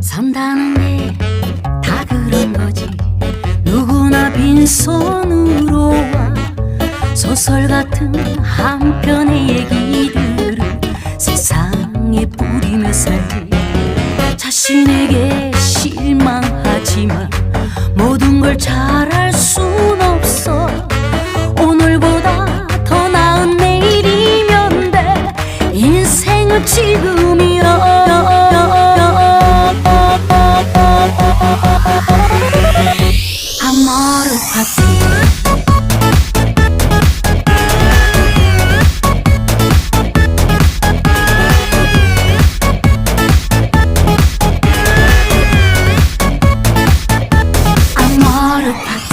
산다는 게 다 그런 거지. 누구나 빈손으로 와. 소설 같은 한 편의 얘기들을 세상에 뿌리며 살지. 자신에게 지금이야 I'm not a puppy I'm not a puppy